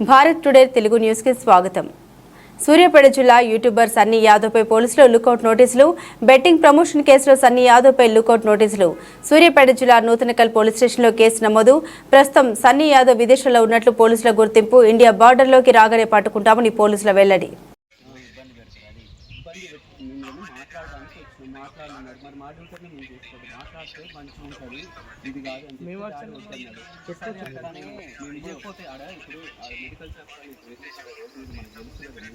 Bharat today Telugu న్యూస్కి స్వాగతం. సూర్యాపేట జిల్లా యూట్యూబర్ సన్నీ యాదవ్పై పోలీసులు లుకౌట్ నోటీసులు బెట్టింగ్ ప్రమోషన్ కేసులో సన్నీ యాదవ్పై లుకౌట్ నోటీసులు. సూర్యాపేట జిల్లా నూతనకల్ పోలీస్ స్టేషన్లో కేసు నమోదు. ప్రస్తుతం సన్నీ యాదవ్ విదేశాల్లో ఉన్నట్లు పోలీసుల గుర్తింపు. ఇండియా బార్డర్లోకి రాగానే పట్టుకుంటామని పోలీసుల వెల్లడి. ఇబ్బంది పెట్టి మేము మాట్లాడడానికి వచ్చినాం మాట్లాడినాడు మరి మా డ్యూటీని మేము చేసుకోండి మాట్లాడితే మంచిగా ఉంటుంది. ఇది కాదు అని చెప్పి దాన్ని వద్దన్నాడు. మేము లేకపోతే ఆడ ఇప్పుడు ఆ మెడికల్ షాప్ మనకు తెలుసు కదా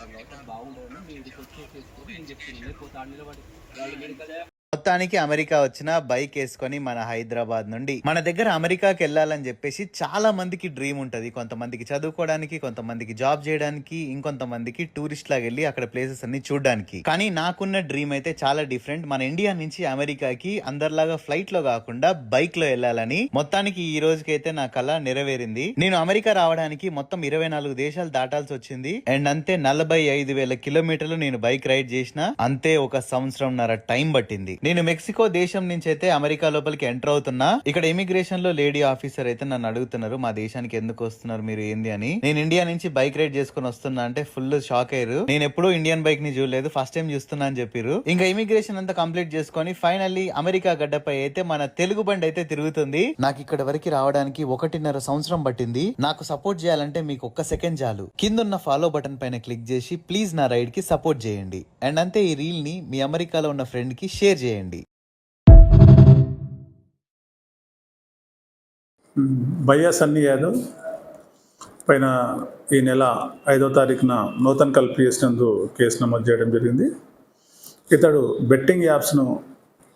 కాబట్టి బాగుండదని వచ్చేసేసుకొని నేను చెప్తున్నాను. లేకపోతే ఆడ నిలబడి వాళ్ళు మెడికల్ మొత్తానికి అమెరికా వచ్చిన బైక్ వేసుకొని మన హైదరాబాద్ నుండి మన దగ్గర అమెరికాకి వెళ్ళాలని చెప్పేసి చాలా మందికి డ్రీమ్ ఉంటుంది. కొంతమందికి చదువుకోవడానికి కొంతమందికి జాబ్ చేయడానికి ఇంకొంతమందికి టూరిస్ట్ లాగా వెళ్ళి అక్కడ ప్లేసెస్ అన్ని చూడడానికి. కానీ నాకున్న డ్రీమ్ అయితే చాలా డిఫరెంట్. మన ఇండియా నుంచి అమెరికాకి అందరిలాగా ఫ్లైట్లో కాకుండా బైక్లో వెళ్ళాలని మొత్తానికి ఈ రోజుకైతే నా కళ నెరవేరింది. నేను అమెరికా రావడానికి మొత్తం ఇరవై నాలుగు దేశాలు దాటాల్సి వచ్చింది. అండ్ అంతే నలభై ఐదు వేల కిలోమీటర్లు నేను బైక్ రైడ్ చేసిన అంతే ఒక సంవత్సరంన్నర టైం పట్టింది. నేను మెక్సికో దేశం నుంచి అయితే అమెరికా లోపలికి ఎంటర్ అవుతున్నా. ఇక్కడ ఇమిగ్రేషన్లో లేడీ ఆఫీసర్ అయితే నన్ను అడుగుతున్నారు మా దేశానికి ఎందుకు వస్తున్నారు మీరు ఏంది అని? నేను ఇండియా నుంచి బైక్ రైడ్ చేసుకుని వస్తున్నా అంటే ఫుల్ షాక్ అయ్యారు. నేను ఎప్పుడూ ఇండియన్ బైక్ని చూడలేదు ఫస్ట్ టైం చూస్తున్నా అని చెప్పారు. ఇంకా ఇమిగ్రేషన్ అంతా కంప్లీట్ చేసుకొని ఫైనల్లీ అమెరికా గడ్డపై అయితే మన తెలుగు బండి అయితే తిరుగుతుంది. నాకు ఇక్కడ వరకు రావడానికి ఒకటిన్నర సంవత్సరం పట్టింది. నాకు సపోర్ట్ చేయాలంటే మీకు ఒక్క సెకండ్ చాలు. కింద ఉన్న ఫాలో బటన్ పైన క్లిక్ చేసి ప్లీజ్ నా రైడ్కి సపోర్ట్ చేయండి. అండ్ అంతే ఈ రీల్ని మీ అమెరికాలో ఉన్న ఫ్రెండ్కి షేర్ చేయండి. భయ్యా సన్నీ యాదవ్ పైన ఈ నెల ఐదో తారీఖున నూతన్ కల్పి చేసినందు కేసు నమోదు చేయడం జరిగింది. ఇతడు బెట్టింగ్ యాప్స్ను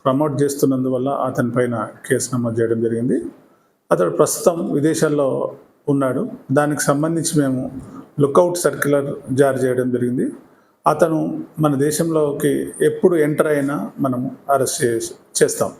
ప్రమోట్ చేస్తున్నందువల్ల అతని పైన కేసు నమోదు చేయడం జరిగింది. అతడు ప్రస్తుతం విదేశాల్లో ఉన్నాడు. దానికి సంబంధించి మేము లుక్అవుట్ సర్క్యులర్ జారీ చేయడం జరిగింది. అతను మన దేశంలోకి ఎప్పుడు ఎంటర్ అయినా మనము అరెస్ట్ చేసి చేస్తాం.